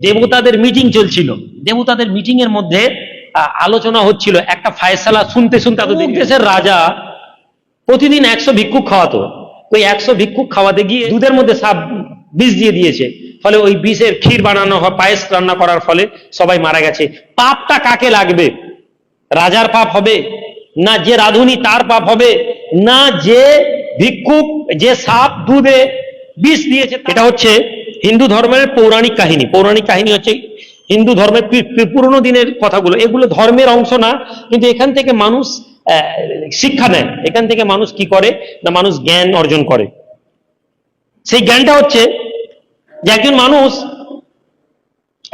দেবতাদের মিটিং চলছিল। দেবতাদের মিটিং এর মধ্যে আলোচনা হচ্ছিল। একটা ফায়সালা শুনতে শুনতে দেশের রাজা প্রতিদিন একশো ভিক্ষুক খাওয়াতো। ওই একশো ভিক্ষুক খাওয়াতে গিয়ে দুধের মধ্যে সাপ বিষ দিয়ে দিয়েছে। ফলে ওই বিষের ক্ষীর বানানো হয় পায়েস রান্না করার ফলে সবাই মারা গেছে। পাপটা কাকে লাগবে? রাজার পাপ হবে? না যে রাধুনি তার পাপ হবে? না যে ভিক্ষুক যে সাপ দুধে বিষ দিয়েছে এটা হচ্ছে হিন্দু ধর্মের পৌরাণিক কাহিনী। পৌরাণিক কাহিনী হচ্ছে হিন্দু ধর্মের পুরনো দিনের কথাগুলো। এগুলো ধর্মের অংশ না, কিন্তু এখান থেকে মানুষ শিক্ষা নেয়। এখান থেকে মানুষ কি করে না মানুষ জ্ঞান অর্জন করে। সেই জ্ঞানটা হচ্ছে যে একজন মানুষ,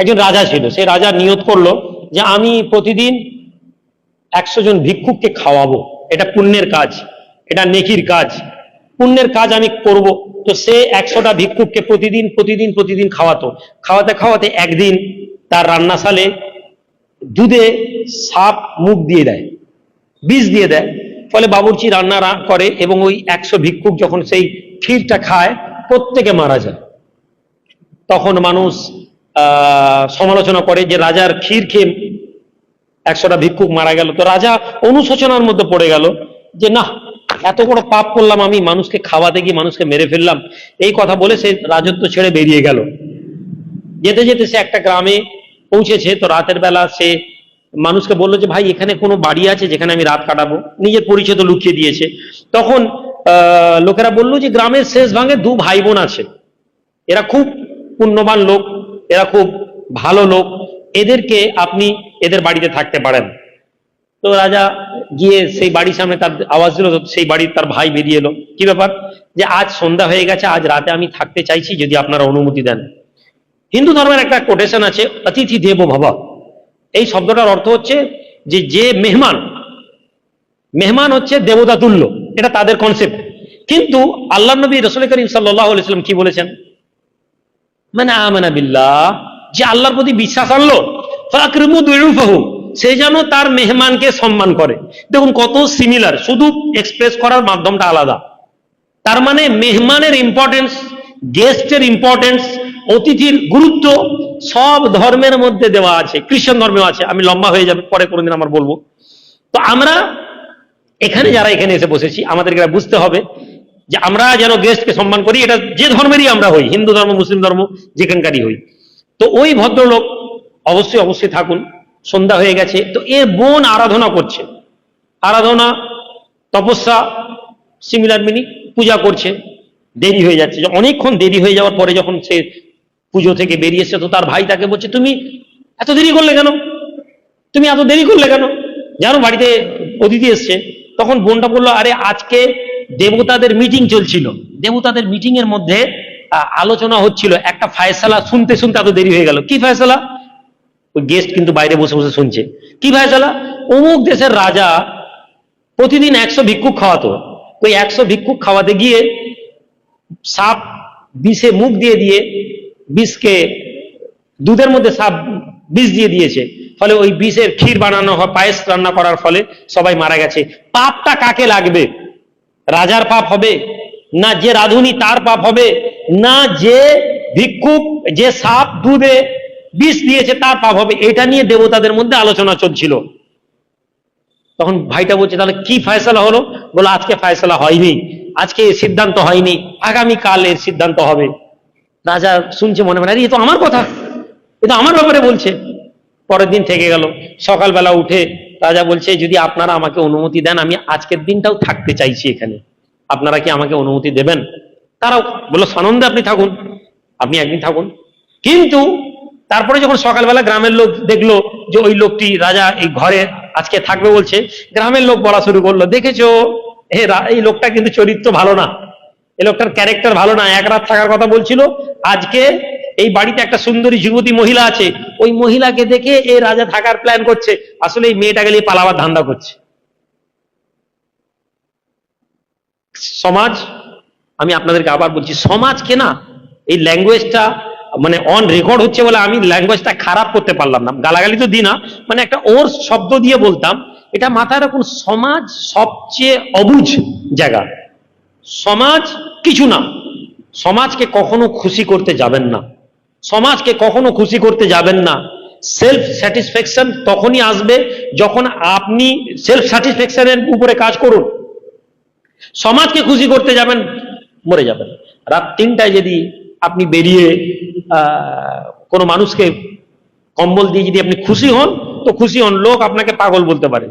একজন রাজা ছিল। সেই রাজা নিয়ত করল যে আমি প্রতিদিন একশো জন ভিক্ষুককে খাওয়াবো। এটা পুণ্যের কাজ, এটা নেকির কাজ। পুণ্যের কাজ আমি করব। তো সে একশোটা ভিক্ষুককে প্রতিদিন প্রতিদিন প্রতিদিন খাওয়াতো। খাওয়াতে খাওয়াতে একদিন তার রান্নাশালে দুধে সাপ মুখ দিয়ে দেয়, বিষ দিয়ে দেয়। ফলে বাবুর্চি রান্না করে এবং ওই একশো ভিক্ষুক যখন সেই ক্ষীরটা খায়, প্রত্যেকে মারা যায়। তখন মানুষ সমালোচনা করে যে রাজার ক্ষীর খেয়ে একশোটা ভিক্ষুক মারা গেল। তো রাজা অনুশোচনার মধ্যে পড়ে গেল যে না এত বড় পাপ করলাম আমি, মানুষকে খাওয়াতে গিয়ে মানুষকে মেরে ফেললাম। এই কথা বলে সে রাজত্ব ছেড়ে বেরিয়ে গেল। যেতে যেতে সে একটা গ্রামে পৌঁছেছে, তো রাতের বেলা সে মানুষকে বলল যে, ভাই, এখানে কোনো বাড়ি আছে যেখানে আমি রাত কাটাবো? নিজের পরিচয় তো লুকিয়ে দিয়েছে। তখন লোকেরা বলল যে, গ্রামের শেষ ভাঙে দু ভাই বোন আছে। এরা খুব পুণ্যবান লোক, এরা খুব ভালো লোক। এদেরকে আপনি এদের বাড়িতে থাকতে পারেন। তো রাজা গিয়ে সেই বাড়ির সামনে তার আওয়াজ দিল সেই বাড়ির তার ভাই বেরিয়ে এলো। কি ব্যাপার? যে আজ সন্ধ্যা হয়ে গেছে, আজ রাতে আমি থাকতে চাইছি, যদি আপনারা অনুমতি দেন। হিন্দু ধর্মের একটা কোটেশন আছে, অতিথি দেব ভব। এই শব্দটার অর্থ হচ্ছে যে যে মেহমান মেহমান হচ্ছে দেবতা তুল্য এটা তাদের কনসেপ্ট কিন্তু আল্লাহ নবী রসুল করিম আলাইসাল্লাম কি বলেছেন? মানে আমানা বিল্লাহ। যে আল্লাহর প্রতি বিশ্বাস আনলো। ফাকরিমু দুরুফাহু সে যেন তার মেহমানকে সম্মান করে। দেখুন, কত সিমিলার শুধু এক্সপ্রেস করার মাধ্যমটা আলাদা। তার মানে মেহমানের ইম্পর্টেন্স গেস্টের ইম্পর্টেন্স অতিথির গুরুত্ব, সব ধর্মের মধ্যে দেওয়া আছে খ্রিস্টান ধর্মেও আছে। আমি লম্বা হয়ে যাবে, পরে কোনোদিন আমার বলব। তো আমরা এখানে যারা এখানে এসে বসেছি, আমাদেরকে বুঝতে হবে যে আমরা যেন গেস্টকে সম্মান করি, এটা যে ধর্মেরই আমরা হই, হিন্দু ধর্ম, মুসলিম ধর্ম, যেখানকারই হই। তো ওই ভদ্রলোক অবশ্যই অবশ্যই থাকুন। সন্ধ্যা হয়ে গেছে, তো এর বোন আরাধনা করছে। আরাধনা, তপস্যা সিমিলার মিনি পূজা করছে। দেরি হয়ে যাচ্ছে। অনেকক্ষণ দেরি হয়ে যাওয়ার পরে যখন সে পুজো থেকে বেরিয়েছে তো তার ভাই তাকে বলছে, তুমি এত দেরি করলে কেন? তুমি এত দেরি করলে কেন? জানো, বাড়িতে অতিথি এসছে। তখন বোনটা বলল, আরে, আজকে দেবতাদের মিটিং চলছিল। দেবতাদের মিটিং এর মধ্যে আলোচনা হচ্ছিল। একটা ফায়সালা শুনতে শুনতে এত দেরি হয়ে গেল। কি ফায়সালা? ওই গেস্ট কিন্তু বাইরে বসে বসে শুনছে। কি ফায়সালা অমুক দেশের রাজা প্রতিদিন একশো ভিক্ষুক খাওয়াতো। ওই একশো ভিক্ষুক খাওয়াতে গিয়ে সাপ বিষে মুখ দিয়ে দিয়ে বিষকে দুধের মধ্যে সাপ বিষ দিয়ে দিয়েছে। ফলে ওই বিষের ক্ষীর বানানো হয়, পায়েস রান্না করার ফলে সবাই মারা গেছে। পাপটা কাকে লাগবে? রাজার পাপ হবে? না যে রাধুনি তার পাপ হবে? না যে ভিক্ষুক, যে সাপ দুধে বিষ দিয়েছে, তার পাপ হবে। এটা নিয়ে দেবতাদের মধ্যে আলোচনা চলছিল। তখন ভাইটা বলছে, তাহলে কি ফয়সলা হলো? বলো, আজকে ফয়সলা হয়নি। আজকে সিদ্ধান্ত হয়নি। আগামী কাল এর সিদ্ধান্ত হবে। রাজা শুনছে, মনে মনে এ তো আমার কথা। এ তো আমার ব্যাপারে বলছে। পরের দিন থেকে গেল। সকালবেলা উঠে রাজা বলছে, যদি আপনারা আমাকে অনুমতি দেন, আমি আজকের দিনটাও থাকতে চাইছি এখানে। আপনারা কি আমাকে অনুমতি দেবেন? তারাও বলল, সানন্দে আপনি থাকুন। আপনি একদিন থাকুন। কিন্তু তারপরে যখন সকালবেলা গ্রামের লোক দেখল যে ওই লোকটি রাজা এই ঘরে আজকে থাকবে বলছে, গ্রামের লোক বলা শুরু করল, দেখেছ? রা- এই লোকটা কিন্তু চরিত্র ভালো না। এই লোকটার ক্যারেক্টার ভালো না। এক রাত থাকার কথা বলছিল, আজকে এই বাড়িতে একটা সুন্দরী যুবতী মহিলা আছে। ওই মহিলাকে দেখে এই রাজা থাকার প্ল্যান করছে। আসলে এই মেয়েটাকে নিয়ে পালাবার ধান্দা করছে। সমাজ, আমি আপনাদেরকে আবার বলছি সমাজকে না এই ল্যাঙ্গুয়েজটা মানে অন রেকর্ড হচ্ছে বলে আমি ল্যাঙ্গুয়েজটা খারাপ করতে পারলাম না। গালাগালি তো দিই না মানে একটা ওর শব্দ দিয়ে বলতাম, এটা মাথায় রাখুন, সমাজ সবচেয়ে অবুঝ জায়গা। সমাজ কিছু না। সমাজকে কখনো খুশি করতে যাবেন না। সমাজকে কখনো খুশি করতে যাবেন না। সেলফ স্যাটিসফ্যাকশন তখনই আসবে যখন আপনি সেলফ স্যাটিসফ্যাকশনের উপরে কাজ করুন। সমাজকে খুশি করতে যাবেন, মরে যাবেন। রাত তিনটায় যদি আপনি বেরিয়ে কোনো মানুষকে কম্বল দিয়ে যদি আপনি খুশি হন, তো খুশি হন, লোক আপনাকে পাগল বলতে পারে।